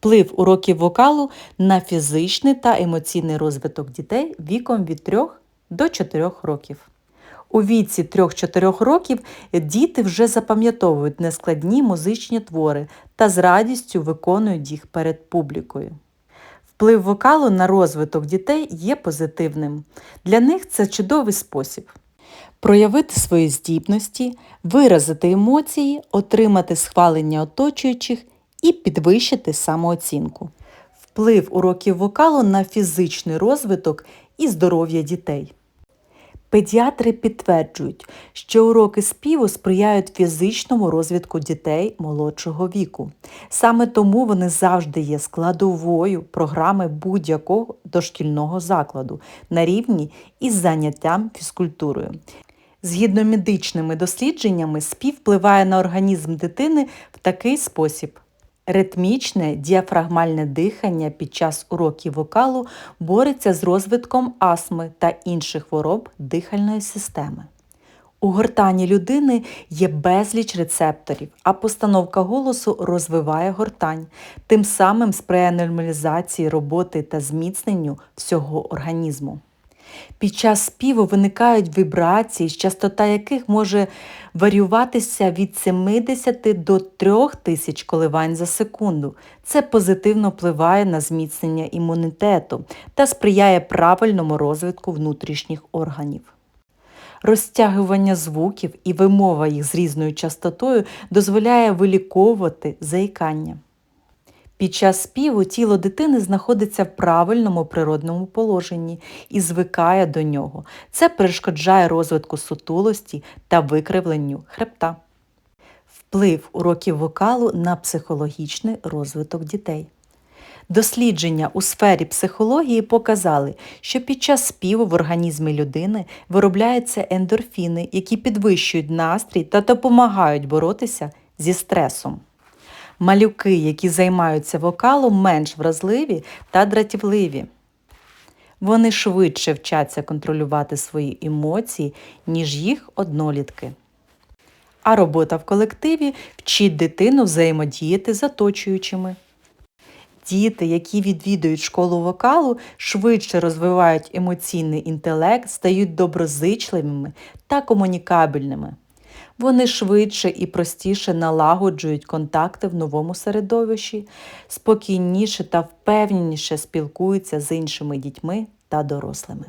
Вплив уроків вокалу на фізичний та емоційний розвиток дітей віком від 3 до 4 років. У віці 3-4 років діти вже запам'ятовують нескладні музичні твори та з радістю виконують їх перед публікою. Вплив вокалу на розвиток дітей є позитивним. Для них це чудовий спосіб проявити свої здібності, виразити емоції, отримати схвалення оточуючих і підвищити самооцінку. Вплив уроків вокалу на фізичний розвиток і здоров'я дітей. Педіатри підтверджують, що уроки співу сприяють фізичному розвитку дітей молодшого віку. Саме тому вони завжди є складовою програми будь-якого дошкільного закладу на рівні із заняттям фізкультурою. Згідно медичними дослідженнями, спів впливає на організм дитини в такий спосіб. Ритмічне діафрагмальне дихання під час уроків вокалу бореться з розвитком астми та інших хвороб дихальної системи. У гортані людини є безліч рецепторів, а постановка голосу розвиває гортань, тим самим сприяє нормалізації роботи та зміцненню всього організму. Під час співу виникають вібрації, частота яких може варіюватися від 70 до 3000 коливань за секунду. Це позитивно впливає на зміцнення імунітету та сприяє правильному розвитку внутрішніх органів. Розтягування звуків і вимова їх з різною частотою дозволяє виліковувати заїкання. Під час співу тіло дитини знаходиться в правильному природному положенні і звикає до нього. Це перешкоджає розвитку сутулості та викривленню хребта. Вплив уроків вокалу на психологічний розвиток дітей. Дослідження у сфері психології показали, що під час співу в організмі людини виробляються ендорфіни, які підвищують настрій та допомагають боротися зі стресом. Малюки, які займаються вокалом, менш вразливі та дратівливі. Вони швидше вчаться контролювати свої емоції, ніж їх однолітки. А робота в колективі вчить дитину взаємодіяти з оточуючими. Діти, які відвідують школу вокалу, швидше розвивають емоційний інтелект, стають доброзичливими та комунікабельними. Вони швидше і простіше налагоджують контакти в новому середовищі, спокійніше та впевненіше спілкуються з іншими дітьми та дорослими.